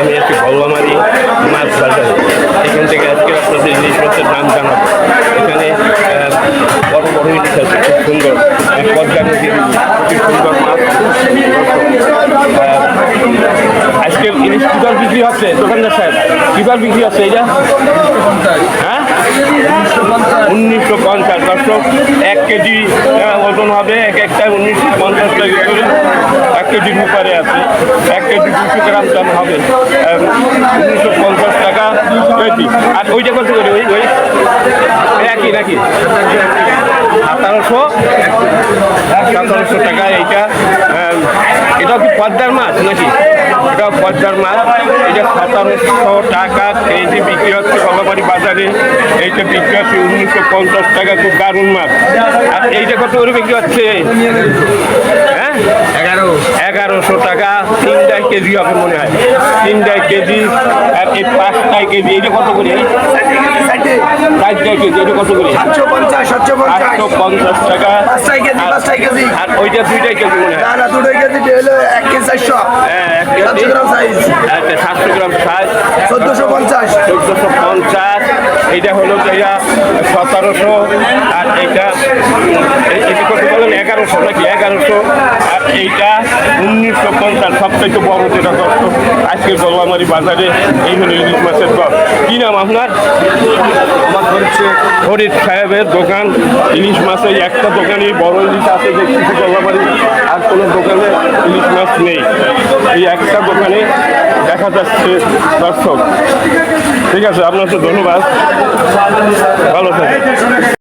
আমি আজকে গল্লামারি মাছ বাজারে। এখান থেকে আজকে আপনাদের মাছের দাম জানাব। এখানে বড় বড় ইলিশ আছে, খুব সুন্দর। পদ্মা সুন্দর মাছ। আজকে ইলিশ কিবার বিক্রি হচ্ছে, দোকানদার সাহেব? কিবার বিক্রি হচ্ছে এটা হ্যাঁ? উনিশশো পঞ্চাশ। দর্শক, এক কেজি ওজন হবে এক একটা উনিশশো পঞ্চাশ টাকা এক কেজির উপরে আছে। এক কেজি দুশো গ্রাম দাম হবে উনিশশো পঞ্চাশ টাকা কেজি। আর ওইটা কত করে? ওই ওই একই নাকি সতেরোশো সতেরোশো টাকা এইটা আহ, এটা কি পদ্মার মাছ নাকি? এটা পদ্মার মাছ। এটা সতেরোশো টাকা কেজি বিক্রি হচ্ছে কলাবাড়ি বাজারে। এইটা বিক্রি হচ্ছে উনিশশো পঞ্চাশ টাকা খুব দারুণ মাছ। আর এইটা কত করে বিক্রি হচ্ছে? এগারো এগারোশো টাকা তিনটায় কেজি হবে মনে হয়। তিনটায় কেজি আর এই পাঁচটায় কেজি এটা কত করে? চারটায় কেজি এটা কত করে? সাতশো পঞ্চাশ সাতশো পঞ্চাশ। আটশো পঞ্চাশ টাকা। কেজি আর- ওইটা দুইটাই কেজি মনে হয়। না না দুটোই কেজি হলো এক কেজি চারশো। হ্যাঁ এক কেজি। গ্রাম সাইজ আচ্ছা সাতশো গ্রাম সাইজ চোদ্দোশো পঞ্চাশ। চোদ্দোশো পঞ্চাশ। এইটা হলো সতেরোশো। আর এইটা এই- এইটা কত বলেন এগারোশো নাকি এগারোশো? আর এইটা উনিশশো পঞ্চাশ সবথেকে বড় যেটা কষ্ট আজকের গলবামারি বাজারে এই হলো ইলিশ মাছের দর। কী নাম আপনার? আমার হচ্ছে ফরিদ সাহেবের দোকান। ইলিশ মাছের একটা দোকানে বড় ইলিশ আছে দেখতেছি গল্লাবাড়ি আর কোনো দোকানে ইলিশ মাছ নেই। এই একটা দোকানে দেখা যাচ্ছে দর্শক। ঠিক আছে আপনার আপনাকে ধন্যবাদ। ভালো থাকবেন।